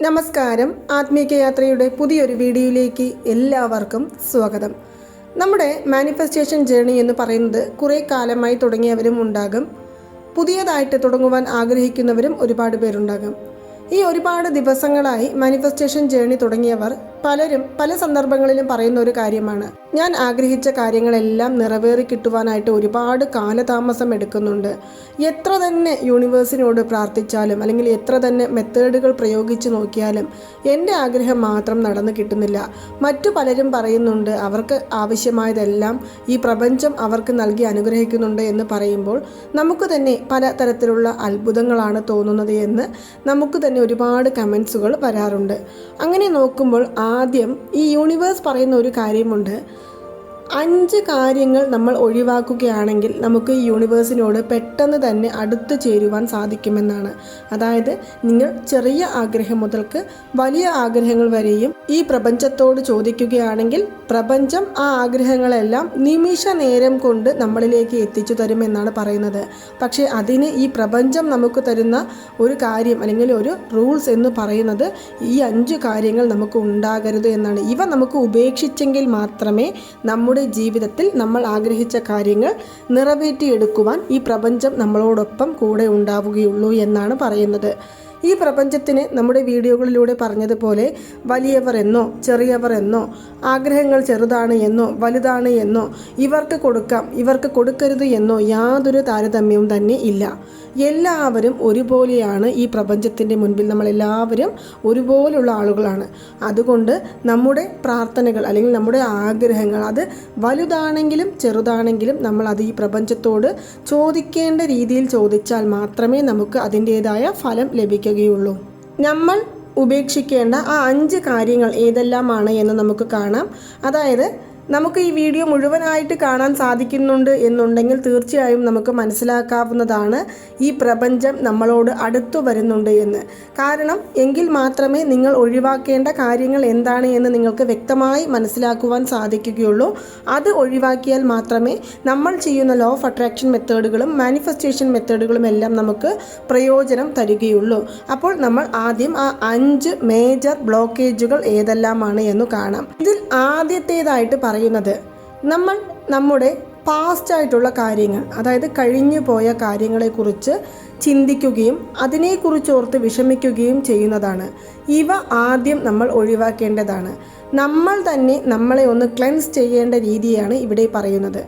നമസ്കാരം. ആത്മീക യാത്രയുടെ പുതിയൊരു വീഡിയോയിലേക്ക് എല്ലാവർക്കും സ്വാഗതം. നമ്മുടെ മാനിഫെസ്റ്റേഷൻ ജേണി എന്ന് പറയുന്നത് കുറേ കാലമായി തുടങ്ങിയവരും ഉണ്ടാകും. പുതിയതായിട്ട് തുടങ്ങുവാൻ ആഗ്രഹിക്കുന്നവരും ഒരുപാട് പേരുണ്ടാകും. ഈ ഒരുപാട് ദിവസങ്ങളായി മാനിഫെസ്റ്റേഷൻ ജേണി തുടങ്ങിയവർ പലരും പല സന്ദർഭങ്ങളിലും പറയുന്ന ഒരു കാര്യമാണ്. ഞാൻ ആഗ്രഹിച്ച കാര്യങ്ങളെല്ലാം നിറവേറി കിട്ടുവാനായിട്ട് ഒരുപാട് കാലതാമസം എടുക്കുന്നുണ്ട്. എത്ര തന്നെ യൂണിവേഴ്സിനോട് പ്രാർത്ഥിച്ചാലും അല്ലെങ്കിൽ എത്ര തന്നെ മെത്തേഡുകൾ പ്രയോഗിച്ച് നോക്കിയാലും എന്റെ ആഗ്രഹം മാത്രം നടന്നു കിട്ടുന്നില്ല. മറ്റു പലരും പറയുന്നുണ്ട് അവർക്ക് ആവശ്യമായതെല്ലാം ഈ പ്രപഞ്ചം അവർക്ക് നൽകി അനുഗ്രഹിക്കുന്നുണ്ട് എന്ന് പറയുമ്പോൾ നമുക്ക് തന്നെ പല തരത്തിലുള്ള അത്ഭുതങ്ങളാണ് തോന്നുന്നത് എന്ന് നമുക്ക് തന്നെ ഒരുപാട് കമൻസുകൾ വരാറുണ്ട്. അങ്ങനെ നോക്കുമ്പോൾ ആദ്യം ഈ യൂണിവേഴ്സ് പറയുന്ന ഒരു കാര്യമുണ്ട്. അഞ്ച് കാര്യങ്ങൾ നമ്മൾ ഒഴിവാക്കുകയാണെങ്കിൽ നമുക്ക് ഈ യൂണിവേഴ്സിനോട് പെട്ടെന്ന് തന്നെ അടുത്ത് ചേരുവാൻ സാധിക്കുമെന്നാണ്. അതായത് നിങ്ങൾ ചെറിയ ആഗ്രഹം മുതൽക്ക് വലിയ ആഗ്രഹങ്ങൾ വരെയും ഈ പ്രപഞ്ചത്തോട് ചോദിക്കുകയാണെങ്കിൽ പ്രപഞ്ചം ആ ആഗ്രഹങ്ങളെല്ലാം നിമിഷ നേരം കൊണ്ട് നമ്മളിലേക്ക് എത്തിച്ചു തരുമെന്നാണ് പറയുന്നത്. പക്ഷേ അതിന് ഈ പ്രപഞ്ചം നമുക്ക് തരുന്ന ഒരു കാര്യം അല്ലെങ്കിൽ ഒരു റൂൾസ് എന്ന് പറയുന്നത് ഈ അഞ്ച് കാര്യങ്ങൾ നമുക്ക് ഉണ്ടാകരുത് എന്നാണ്. ഇവ നമുക്ക് ഉപേക്ഷിച്ചെങ്കിൽ മാത്രമേ നമ്മുടെ ജീവിതത്തിൽ നമ്മൾ ആഗ്രഹിച്ച കാര്യങ്ങൾ നിറവേറ്റിയെടുക്കുവാൻ ഈ പ്രപഞ്ചം നമ്മളോടൊപ്പം കൂടെ ഉണ്ടാവുകയുള്ളൂ എന്നാണ് പറയുന്നത്. ഈ പ്രപഞ്ചത്തിന് നമ്മുടെ വീഡിയോകളിലൂടെ പറഞ്ഞതുപോലെ വലിയവർ എന്നോ ചെറിയവർ എന്നോ ആഗ്രഹങ്ങൾ ചെറുതാണ് എന്നോ വലുതാണ് എന്നോ ഇവർക്ക് കൊടുക്കാം ഇവർക്ക് കൊടുക്കരുത് എന്നോ യാതൊരു താരതമ്യവും തന്നെ ഇല്ല. എല്ലാവരും ഒരുപോലെയാണ് ഈ പ്രപഞ്ചത്തിന്റെ മുൻപിൽ. നമ്മളെല്ലാവരും ഒരുപോലുള്ള ആളുകളാണ്. അതുകൊണ്ട് നമ്മുടെ പ്രാർത്ഥനകൾ അല്ലെങ്കിൽ നമ്മുടെ ആഗ്രഹങ്ങൾ അത് വലുതാണെങ്കിലും ചെറുതാണെങ്കിലും നമ്മൾ അത് ഈ പ്രപഞ്ചത്തോട് ചോദിക്കേണ്ട രീതിയിൽ ചോദിച്ചാൽ മാത്രമേ നമുക്ക് അതിന്റേതായ ഫലം ലഭിക്കുകയുള്ളൂ നമ്മൾ ഉപേക്ഷിക്കേണ്ട ആ അഞ്ച് കാര്യങ്ങൾ ഏതെല്ലാമാണ് എന്ന് നമുക്ക് കാണാം. അതായത് നമുക്ക് ഈ വീഡിയോ മുഴുവനായിട്ട് കാണാൻ സാധിക്കുന്നുണ്ട് എന്നുണ്ടെങ്കിൽ തീർച്ചയായും നമുക്ക് മനസ്സിലാക്കാവുന്നതാണ് ഈ പ്രപഞ്ചം നമ്മളോട് അടുത്തു വരുന്നുണ്ട് എന്ന്. കാരണം എങ്കിൽ മാത്രമേ നിങ്ങൾ ഒഴിവാക്കേണ്ട കാര്യങ്ങൾ എന്താണ് എന്ന് നിങ്ങൾക്ക് വ്യക്തമായി മനസ്സിലാക്കുവാൻ സാധിക്കുകയുള്ളൂ. അത് ഒഴിവാക്കിയാൽ മാത്രമേ നമ്മൾ ചെയ്യുന്ന ലോ ഓഫ് അട്രാക്ഷൻ മെത്തേഡുകളും മാനിഫെസ്റ്റേഷൻ മെത്തേഡുകളും എല്ലാം നമുക്ക് പ്രയോജനം തരികയുള്ളൂ. അപ്പോൾ നമ്മൾ ആദ്യം ആ അഞ്ച് മേജർ ബ്ലോക്കേജുകൾ ഏതെല്ലാമാണ് എന്ന് കാണാം. ഇതിൽ ആദ്യത്തേതായിട്ട് പറയുന്നത്. നമ്മൾ നമ്മുടെ പാസ്റ്റ് ആയിട്ടുള്ള കാര്യങ്ങൾ അതായത് കഴിഞ്ഞു പോയ കാര്യങ്ങളെക്കുറിച്ച് ചിന്തിക്കുകയും അതിനെക്കുറിച്ച് ഓർത്ത് വിഷമിക്കുകയും ചെയ്യുന്നതാണ്. ഇവ ആദ്യം നമ്മൾ ഒഴിവാക്കേണ്ടതാണ്. നമ്മൾ തന്നെ നമ്മളെ ഒന്ന് ക്ലെൻസ് ചെയ്യേണ്ട രീതിയാണ് ഇവിടെ പറയുന്നത്.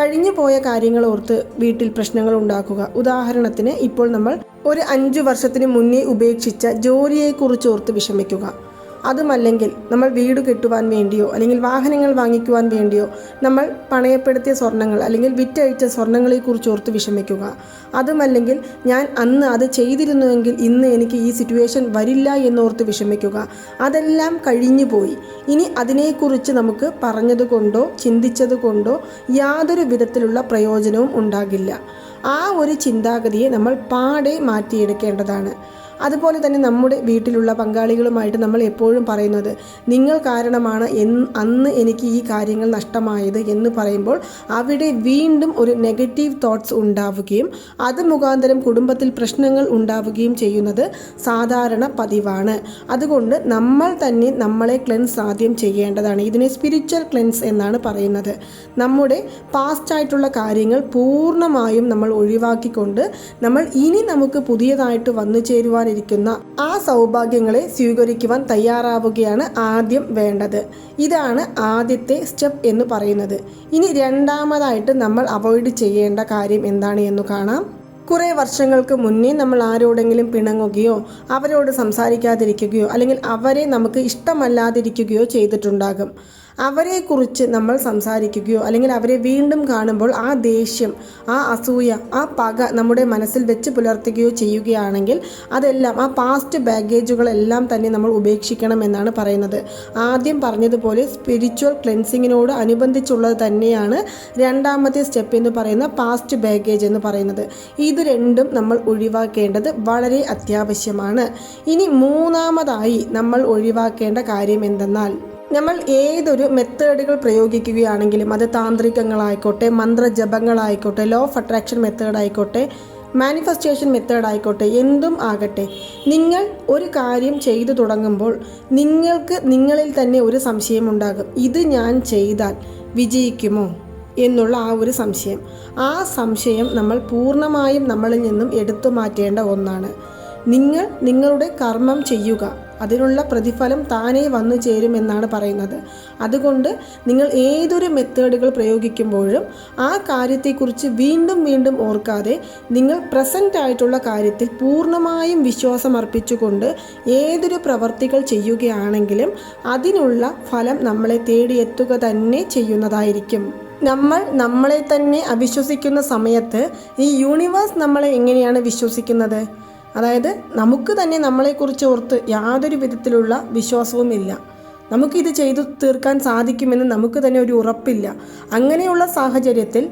കഴിഞ്ഞു പോയ കാര്യങ്ങൾ ഓർത്ത് വീട്ടിൽ പ്രശ്നങ്ങൾ ഉണ്ടാക്കുക. ഉദാഹരണത്തിന് ഇപ്പോൾ നമ്മൾ ഒരു അഞ്ചു വർഷത്തിന് മുന്നേ ഉപേക്ഷിച്ച ജോലിയെക്കുറിച്ച് ഓർത്ത് വിഷമിക്കുക. അതുമല്ലെങ്കിൽ നമ്മൾ വീട് കെട്ടുവാൻ വേണ്ടിയോ അല്ലെങ്കിൽ വാഹനങ്ങൾ വാങ്ങിക്കുവാൻ വേണ്ടിയോ നമ്മൾ പണയപ്പെടുത്തിയ സ്വർണങ്ങൾ അല്ലെങ്കിൽ വിറ്റഴിച്ച സ്വർണങ്ങളെക്കുറിച്ച് ഓർത്ത് വിഷമിക്കുക. അതുമല്ലെങ്കിൽ ഞാൻ അന്ന് അത് ചെയ്തിരുന്നുവെങ്കിൽ ഇന്ന് എനിക്ക് ഈ സിറ്റുവേഷൻ വരില്ല എന്നോർത്ത് വിഷമിക്കുക. അതെല്ലാം കഴിഞ്ഞു പോയി. ഇനി അതിനെക്കുറിച്ച് നമുക്ക് പറഞ്ഞതുകൊണ്ടോ ചിന്തിച്ചതുകൊണ്ടോ യാതൊരു വിധത്തിലുള്ള പ്രയോജനവും ഉണ്ടാകില്ല. ആ ഒരു ചിന്താഗതിയെ നമ്മൾ പാടെ മാറ്റിയെടുക്കേണ്ടതാണ്. അതുപോലെ തന്നെ നമ്മുടെ വീട്ടിലുള്ള പങ്കാളികളുമായിട്ട് നമ്മൾ എപ്പോഴും പറയുന്നത് നിങ്ങൾ കാരണമാണ് അന്ന് എനിക്ക് ഈ കാര്യങ്ങൾ നഷ്ടമായത് എന്ന് പറയുമ്പോൾ അവിടെ വീണ്ടും ഒരു നെഗറ്റീവ് തോട്ട്സ് ഉണ്ടാവുകയും അത് മുഖാന്തരം കുടുംബത്തിൽ പ്രശ്നങ്ങൾ ഉണ്ടാവുകയും ചെയ്യുന്നത് സാധാരണ പതിവാണ്. അതുകൊണ്ട് നമ്മൾ തന്നെ നമ്മളെ ക്ലെൻസ് ആദ്യം ചെയ്യേണ്ടതാണ്. ഇതിനെ സ്പിരിച്വൽ ക്ലെൻസ് എന്നാണ് പറയുന്നത്. നമ്മുടെ പാസ്റ്റ് ആയിട്ടുള്ള കാര്യങ്ങൾ പൂർണമായും നമ്മൾ ഒഴിവാക്കിക്കൊണ്ട് നമ്മൾ ഇനി നമുക്ക് പുതിയതായിട്ട് വന്നു ചേരുവാൻ ഇരിക്കുന്ന ആ സൗഭാഗ്യങ്ങളെ സ്വീകരിക്കുവാൻ തയ്യാറാവുകയാണ് ആദ്യം വേണ്ടത്. ഇതാണ് ആദ്യത്തെ സ്റ്റെപ്പ് എന്ന് പറയുന്നത്. ഇനി രണ്ടാമതായിട്ട് നമ്മൾ അവോയ്ഡ് ചെയ്യേണ്ട കാര്യം എന്താണ് എന്ന് കാണാം. കുറേ വർഷങ്ങൾക്ക് മുന്നേ നമ്മൾ ആരോടെങ്കിലും പിണങ്ങുകയോ അവരോട് സംസാരിക്കാതിരിക്കുകയോ അല്ലെങ്കിൽ അവരെ നമുക്ക് ഇഷ്ടമല്ലാതിരിക്കുകയോ ചെയ്തിട്ടുണ്ടാകും. അവരെക്കുറിച്ച് നമ്മൾ സംസാരിക്കുകയോ അല്ലെങ്കിൽ അവരെ വീണ്ടും കാണുമ്പോൾ ആ ദേഷ്യം ആ അസൂയ ആ പക നമ്മുടെ മനസ്സിൽ വെച്ച് പുലർത്തുകയോ ചെയ്യുകയാണെങ്കിൽ അതെല്ലാം ആ പാസ്റ്റ് ബാഗേജുകളെല്ലാം തന്നെ നമ്മൾ ഉപേക്ഷിക്കണം എന്നാണ് പറയുന്നത്. ആദ്യം പറഞ്ഞതുപോലെ സ്പിരിച്വൽ ക്ലെൻസിങ്ങിനോട് അനുബന്ധിച്ചുള്ളത് തന്നെയാണ് രണ്ടാമത്തെ സ്റ്റെപ്പ് എന്ന് പറയുന്ന പാസ്റ്റ് ബാഗേജ് എന്ന് പറയുന്നത്. ഇത് രണ്ടും നമ്മൾ ഒഴിവാക്കേണ്ടത് വളരെ അത്യാവശ്യമാണ്. ഇനി മൂന്നാമതായി നമ്മൾ ഒഴിവാക്കേണ്ട കാര്യം എന്തെന്നാൽ നമ്മൾ ഏതൊരു മെത്തേഡുകൾ പ്രയോഗിക്കുകയാണെങ്കിലും അത് താന്ത്രികങ്ങളായിക്കോട്ടെ മന്ത്രജപങ്ങളായിക്കോട്ടെ ലോ ഓഫ് അട്രാക്ഷൻ മെത്തേഡ് ആയിക്കോട്ടെ മാനിഫെസ്റ്റേഷൻ മെത്തേഡ് ആയിക്കോട്ടെ എന്തും ആകട്ടെ നിങ്ങൾ ഒരു കാര്യം ചെയ്തു തുടങ്ങുമ്പോൾ നിങ്ങൾക്ക് നിങ്ങളിൽ തന്നെ ഒരു സംശയം ഉണ്ടാകും. ഇത് ഞാൻ ചെയ്താൽ വിജയിക്കുമോ എന്നുള്ള ആ ഒരു സംശയം. ആ സംശയം നമ്മൾ പൂർണമായും നമ്മളിൽ നിന്നും എടുത്തു മാറ്റേണ്ട ഒന്നാണ്. നിങ്ങൾ നിങ്ങളുടെ കർമ്മം ചെയ്യുക. അതിനുള്ള പ്രതിഫലം താനേ വന്നു ചേരുമെന്നാണ് പറയുന്നത്. അതുകൊണ്ട് നിങ്ങൾ ഏതൊരു മെത്തേഡുകൾ പ്രയോഗിക്കുമ്പോഴും ആ കാര്യത്തെക്കുറിച്ച് വീണ്ടും വീണ്ടും ഓർക്കാതെ നിങ്ങൾ പ്രസന്റ് ആയിട്ടുള്ള കാര്യത്തിൽ പൂർണമായും വിശ്വാസമർപ്പിച്ചുകൊണ്ട് ഏതൊരു പ്രവർത്തികൾ ചെയ്യുകയാണെങ്കിലും അതിനുള്ള ഫലം നമ്മളെ തേടിയെത്തുക തന്നെ ചെയ്യുന്നതായിരിക്കും. നമ്മൾ നമ്മളെ തന്നെ അവിശ്വസിക്കുന്ന സമയത്ത് ഈ യൂണിവേഴ്സ് നമ്മളെ എങ്ങനെയാണ് വിശ്വസിക്കുന്നത്? അതായത് നമുക്ക് തന്നെ നമ്മളെക്കുറിച്ച് ഓർത്ത് യാതൊരു വിധത്തിലുള്ള വിശ്വാസവും ഇല്ല. നമുക്കിത് ചെയ്തു തീർക്കാൻ സാധിക്കുമെന്ന് നമുക്ക് തന്നെ ഒരു ഉറപ്പില്ല. അങ്ങനെയുള്ള സാഹചര്യത്തിൽ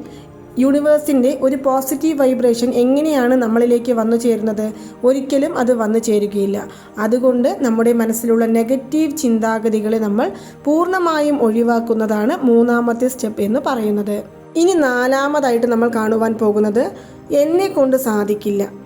യൂണിവേഴ്സിന്റെ ഒരു പോസിറ്റീവ് വൈബ്രേഷൻ എങ്ങനെയാണ് നമ്മളിലേക്ക് വന്നു ചേരുന്നത്? ഒരിക്കലും അത് വന്നു ചേരുകയില്ല. അതുകൊണ്ട് നമ്മുടെ മനസ്സിലുള്ള നെഗറ്റീവ് ചിന്താഗതികളെ നമ്മൾ പൂർണമായും ഒഴിവാക്കുന്നതാണ് മൂന്നാമത്തെ സ്റ്റെപ്പ് എന്ന് പറയുന്നത്. ഇനി നാലാമതായിട്ട് നമ്മൾ കാണുവാൻ പോകുന്നത് എന്നെ കൊണ്ട് സാധിക്കില്ല.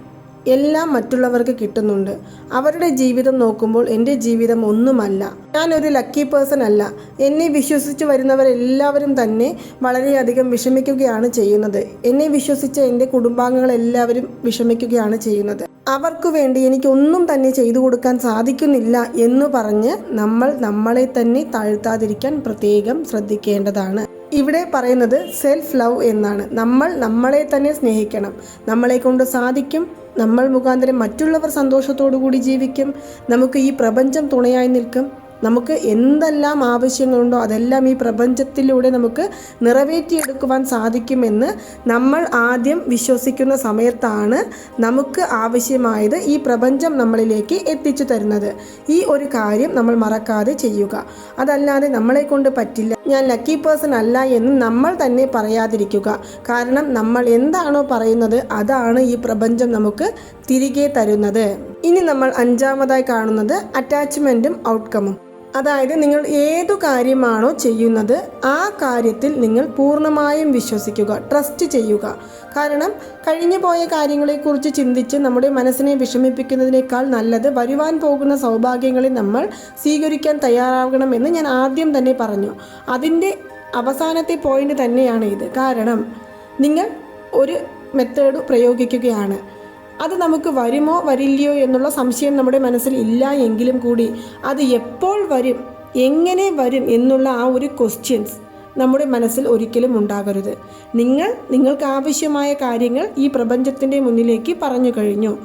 എല്ലാം മറ്റുള്ളവർക്ക് കിട്ടുന്നുണ്ട്. അവരുടെ ജീവിതം നോക്കുമ്പോൾ എന്റെ ജീവിതം ഒന്നുമല്ല. ഞാനൊരു ലക്കി പേഴ്സൺ അല്ല. എന്നെ വിശ്വസിച്ച് വരുന്നവരെല്ലാവരും തന്നെ വളരെയധികം വിഷമിക്കുകയാണ് ചെയ്യുന്നത്. എന്നെ വിശ്വസിച്ച എന്റെ കുടുംബാംഗങ്ങളെല്ലാവരും വിഷമിക്കുകയാണ് ചെയ്യുന്നത്. അവർക്ക് വേണ്ടി എനിക്കൊന്നും തന്നെ ചെയ്തു കൊടുക്കാൻ സാധിക്കുന്നില്ല എന്ന് പറഞ്ഞ് നമ്മൾ നമ്മളെ തന്നെ താഴ്ത്താതിരിക്കാൻ പ്രത്യേകം ശ്രദ്ധിക്കേണ്ടതാണ്. ഇവിടെ പറയുന്നത് സെൽഫ് ലവ് എന്നാണ്. നമ്മൾ നമ്മളെ തന്നെ സ്നേഹിക്കണം. നമ്മളെ കൊണ്ട് സാധിക്കും നമ്മൾ മുഖാന്തരം മറ്റുള്ളവർ സന്തോഷത്തോടു കൂടി ജീവിക്കും. നമുക്ക് ഈ പ്രപഞ്ചം തുണയായി നിൽക്കും. നമുക്ക് എന്തെല്ലാം ആവശ്യങ്ങളുണ്ടോ അതെല്ലാം ഈ പ്രപഞ്ചത്തിലൂടെ നമുക്ക് നിറവേറ്റിയെടുക്കുവാൻ സാധിക്കുമെന്ന് നമ്മൾ ആദ്യം വിശ്വസിക്കുന്ന സമയത്താണ് നമുക്ക് ആവശ്യമായത് ഈ പ്രപഞ്ചം നമ്മളിലേക്ക് എത്തിച്ചു തരുന്നത്. ഈ ഒരു കാര്യം നമ്മൾ മറക്കാതെ ചെയ്യുക. അതല്ലാതെ നമ്മളെ കൊണ്ട് പറ്റില്ല. ഞാൻ ലക്കി പേഴ്സൺ അല്ല എന്ന് നമ്മൾ തന്നെ പറയാതിരിക്കുക. കാരണം നമ്മൾ എന്താണോ പറയുന്നത് അതാണ് ഈ പ്രപഞ്ചം നമുക്ക് തിരികെ തരുന്നത്. ഇനി നമ്മൾ അഞ്ചാമതായി കാണുന്നത് അറ്റാച്ച്മെന്റും ഔട്ട്കമും അതായത് നിങ്ങൾ ഏതു കാര്യമാണോ ചെയ്യുന്നത് ആ കാര്യത്തിൽ നിങ്ങൾ പൂർണമായും വിശ്വസിക്കുക ട്രസ്റ്റ് ചെയ്യുക. കാരണം കഴിഞ്ഞു പോയ കാര്യങ്ങളെക്കുറിച്ച് ചിന്തിച്ച് നമ്മുടെ മനസ്സിനെ വിഷമിപ്പിക്കുന്നതിനേക്കാൾ നല്ലത് വരുവാൻ പോകുന്ന സൗഭാഗ്യങ്ങളെ നമ്മൾ സ്വീകരിക്കാൻ തയ്യാറാകണമെന്ന് ഞാൻ ആദ്യം തന്നെ പറഞ്ഞു. അതിന്റെ അവസാനത്തെ പോയിന്റ് തന്നെയാണ് ഇത്. കാരണം നിങ്ങൾ ഒരു മെത്തേഡ് പ്രയോഗിക്കുകയാണ്. അത് നമുക്ക് വരുമോ വരില്ലയോ എന്നുള്ള സംശയം നമ്മുടെ മനസ്സിൽ ഇല്ല എങ്കിലും കൂടി അത് എപ്പോൾ വരും എങ്ങനെ വരും എന്നുള്ള ആ ഒരു ക്വസ്റ്റ്യൻസ് നമ്മുടെ മനസ്സിൽ ഒരിക്കലും ഉണ്ടാകരുത്. നിങ്ങൾ നിങ്ങൾക്ക് ആവശ്യമായ കാര്യങ്ങൾ ഈ പ്രപഞ്ചത്തിന്റെ മുന്നിലേക്ക് പറഞ്ഞു കഴിഞ്ഞു.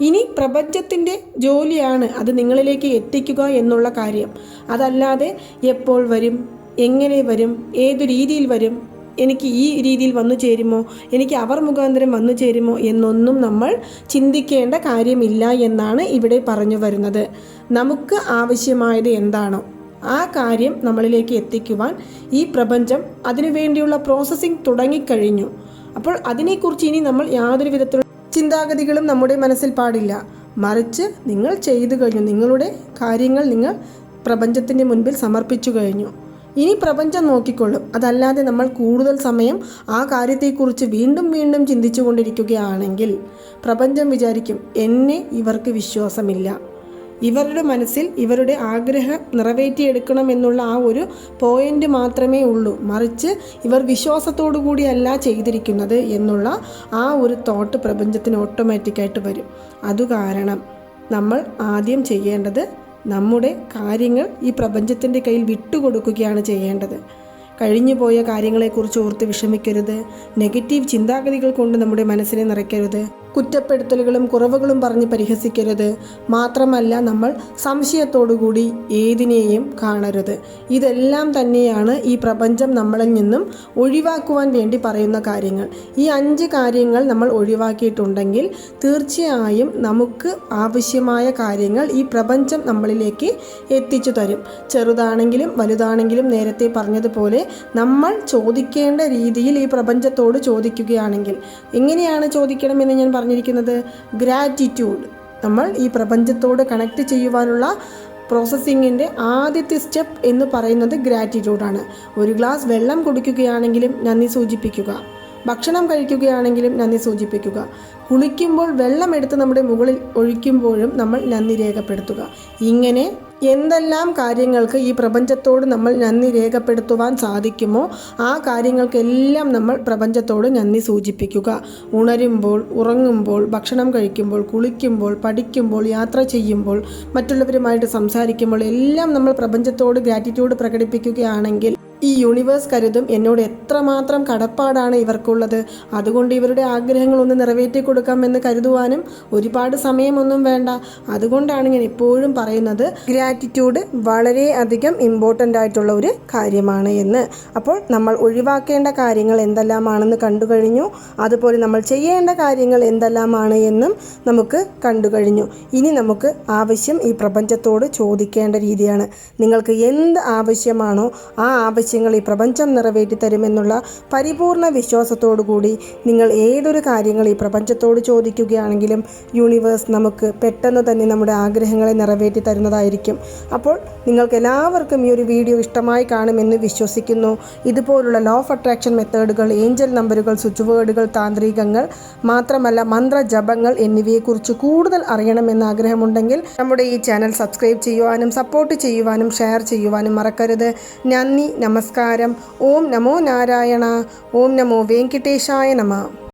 ഇനി പ്രപഞ്ചത്തിന്റെ ജോലിയാണ് അത് നിങ്ങളിലേക്ക് എത്തിക്കുക എന്നുള്ള കാര്യം. അതല്ലാതെ എപ്പോൾ വരും എങ്ങനെ വരും ഏതു രീതിയിൽ വരും എനിക്ക് ഈ രീതിയിൽ വന്നു ചേരുമോ? എനിക്ക് അവർ മുഖാന്തരം വന്നു ചേരുമോ? എന്നൊന്നും നമ്മൾ ചിന്തിക്കേണ്ട കാര്യമില്ല എന്നാണ് ഇവിടെ പറഞ്ഞു വരുന്നത്. നമുക്ക് ആവശ്യമായത് എന്താണോ ആ കാര്യം നമ്മളിലേക്ക് എത്തിക്കുവാൻ ഈ പ്രപഞ്ചം അതിനുവേണ്ടിയുള്ള പ്രോസസ്സിംഗ് തുടങ്ങിക്കഴിഞ്ഞു. അപ്പോൾ അതിനെക്കുറിച്ച് ഇനി നമ്മൾ യാതൊരു വിധത്തിലുള്ള ചിന്താഗതികളും നമ്മുടെ മനസ്സിൽ പാടില്ല. മറിച്ച് നിങ്ങൾ ചെയ്തു കഴിഞ്ഞു. നിങ്ങളുടെ കാര്യങ്ങൾ നിങ്ങൾ പ്രപഞ്ചത്തിന്റെ മുൻപിൽ സമർപ്പിച്ചു കഴിഞ്ഞു. ഇനി പ്രപഞ്ചം നോക്കിക്കൊള്ളും. അതല്ലാതെ നമ്മൾ കൂടുതൽ സമയം ആ കാര്യത്തെക്കുറിച്ച് വീണ്ടും വീണ്ടും ചിന്തിച്ചു കൊണ്ടിരിക്കുകയാണെങ്കിൽ പ്രപഞ്ചം വിചാരിക്കും എന്നെ ഇവർക്ക് വിശ്വാസമില്ല. ഇവരുടെ മനസ്സിൽ ഇവരുടെ ആഗ്രഹം നിറവേറ്റിയെടുക്കണമെന്നുള്ള ആ ഒരു പോയിന്റ് മാത്രമേ ഉള്ളൂ. മറിച്ച് ഇവർ വിശ്വാസത്തോടു കൂടിയല്ല ചെയ്തിരിക്കുന്നത് എന്നുള്ള ആ ഒരു തോട്ട് പ്രപഞ്ചത്തിന് ഓട്ടോമാറ്റിക്കായിട്ട് വരും. അതുകാരണം നമ്മൾ ആദ്യം ചെയ്യേണ്ടത് നമ്മുടെ കാര്യങ്ങൾ ഈ പ്രപഞ്ചത്തിന്റെ കയ്യിൽ വിട്ടുകൊടുക്കുകയാണ് ചെയ്യേണ്ടത്. കഴിഞ്ഞുപോയ കാര്യങ്ങളെക്കുറിച്ച് ഓർത്ത് വിഷമിക്കരുത്. നെഗറ്റീവ് ചിന്താഗതികൾ കൊണ്ട് നമ്മുടെ മനസ്സിനെ നിറയ്ക്കരുത്. കുറ്റപ്പെടുത്തലുകളും കുറവുകളും പറഞ്ഞ് പരിഹസിക്കരുത്. മാത്രമല്ല നമ്മൾ സംശയത്തോടുകൂടി ഏതിനെയും കാണരുത്. ഇതെല്ലാം തന്നെയാണ് ഈ പ്രപഞ്ചം നമ്മളിൽ നിന്നും ഒഴിവാക്കുവാൻ വേണ്ടി പറയുന്ന കാര്യങ്ങൾ. ഈ അഞ്ച് കാര്യങ്ങൾ നമ്മൾ ഒഴിവാക്കിയിട്ടുണ്ടെങ്കിൽ തീർച്ചയായും നമുക്ക് ആവശ്യമായ കാര്യങ്ങൾ ഈ പ്രപഞ്ചം നമ്മളിലേക്ക് എത്തിച്ചു തരും. ചെറുതാണെങ്കിലും വലുതാണെങ്കിലും നേരത്തെ പറഞ്ഞതുപോലെ നമ്മൾ ചോദിക്കേണ്ട രീതിയിൽ ഈ പ്രപഞ്ചത്തോട് ചോദിക്കുകയാണെങ്കിൽ എങ്ങനെയാണ് ചോദിക്കണമെന്ന് ഞാൻ പറഞ്ഞിരിക്കുന്നത് ഗ്രാറ്റിറ്റ്യൂഡ് നമ്മൾ ഈ പ്രപഞ്ചത്തോട് കണക്ട് ചെയ്യുവാനുള്ള പ്രോസസ്സിങ്ങിന്റെ ആദ്യത്തെ സ്റ്റെപ്പ് എന്ന് പറയുന്നത് ഗ്രാറ്റിറ്റ്യൂഡാണ് ഒരു ഗ്ലാസ് വെള്ളം കുടിക്കുകയാണെങ്കിലും നന്ദി സൂചിപ്പിക്കുക. ഭക്ഷണം കഴിക്കുകയാണെങ്കിലും നന്ദി സൂചിപ്പിക്കുക. കുളിക്കുമ്പോൾ വെള്ളമെടുത്ത് നമ്മുടെ മുകളിൽ ഒഴിക്കുമ്പോഴും നമ്മൾ നന്ദി രേഖപ്പെടുത്തുക. ഇങ്ങനെ എന്തെല്ലാം കാര്യങ്ങൾക്ക് ഈ പ്രപഞ്ചത്തോട് നമ്മൾ നന്ദി രേഖപ്പെടുത്തുവാൻ സാധിക്കുമോ ആ കാര്യങ്ങൾക്കെല്ലാം നമ്മൾ പ്രപഞ്ചത്തോട് നന്ദി സൂചിപ്പിക്കുക. ഉണരുമ്പോൾ ഉറങ്ങുമ്പോൾ ഭക്ഷണം കഴിക്കുമ്പോൾ കുളിക്കുമ്പോൾ പഠിക്കുമ്പോൾ യാത്ര ചെയ്യുമ്പോൾ മറ്റുള്ളവരുമായിട്ട് സംസാരിക്കുമ്പോൾ എല്ലാം നമ്മൾ പ്രപഞ്ചത്തോട് ഗ്രാറ്റിറ്റ്യൂഡ് പ്രകടിപ്പിക്കുകയാണെങ്കിൽ ഈ യൂണിവേഴ്സ് കരുതും എന്നോട് എത്രമാത്രം കടപ്പാടാണ് ഇവർക്കുള്ളത്. അതുകൊണ്ട് ഇവരുടെ ആഗ്രഹങ്ങളൊന്ന് നിറവേറ്റി കൊടുക്കാമെന്ന് കരുതുവാനും ഒരുപാട് സമയമൊന്നും വേണ്ട. അതുകൊണ്ടാണ് ഞാൻ എപ്പോഴും പറയുന്നത് ഗ്രാറ്റിറ്റ്യൂഡ് വളരെ അധികം ഇമ്പോർട്ടന്റ് ആയിട്ടുള്ള ഒരു കാര്യമാണ് എന്ന്. അപ്പോൾ നമ്മൾ ഒഴിവാക്കേണ്ട കാര്യങ്ങൾ എന്തെല്ലാമാണെന്ന് കണ്ടു കഴിഞ്ഞു. അതുപോലെ നമ്മൾ ചെയ്യേണ്ട കാര്യങ്ങൾ എന്തെല്ലാമാണ് എന്നും നമുക്ക് കണ്ടു കഴിഞ്ഞു. ഇനി നമുക്ക് ആവശ്യം ഈ പ്രപഞ്ചത്തോട് ചോദിക്കേണ്ട രീതിയാണ്. നിങ്ങൾക്ക് എന്ത് ആവശ്യമാണോ ആ ആവശ്യങ്ങൾ ഈ പ്രപഞ്ചം നിറവേറ്റി തരുമെന്നുള്ള പരിപൂർണ വിശ്വാസത്തോടു കൂടി നിങ്ങൾ ഏതൊരു കാര്യങ്ങൾ ഈ പ്രപഞ്ചത്തോട് ചോദിക്കുകയാണെങ്കിലും യൂണിവേഴ്സ് നമുക്ക് പെട്ടെന്ന് തന്നെ നമ്മുടെ ആഗ്രഹങ്ങളെ നിറവേറ്റി തരുന്നതായിരിക്കും അപ്പോൾ നിങ്ങൾക്ക് എല്ലാവർക്കും ഈ ഒരു വീഡിയോ ഇഷ്ടമായി കാണുമെന്ന് വിശ്വസിക്കുന്നു. ഇതുപോലുള്ള ലോ ഓഫ് അട്രാക്ഷൻ മെത്തേഡുകൾ ഏഞ്ചൽ നമ്പറുകൾ സ്വിച്ച് വേർഡുകൾ താന്ത്രികങ്ങൾ മാത്രമല്ല മന്ത്രജപങ്ങൾ എന്നിവയെക്കുറിച്ച് കൂടുതൽ അറിയണമെന്ന് ആഗ്രഹമുണ്ടെങ്കിൽ നമ്മുടെ ഈ ചാനൽ സബ്സ്ക്രൈബ് ചെയ്യുവാനും സപ്പോർട്ട് ചെയ്യുവാനും ഷെയർ ചെയ്യുവാനും മറക്കരുത്. നന്ദി നമസ്കാരം. ഓം നമോ നാരായണ. ഓം നമോ വെങ്കിട്ടേശായ നമ.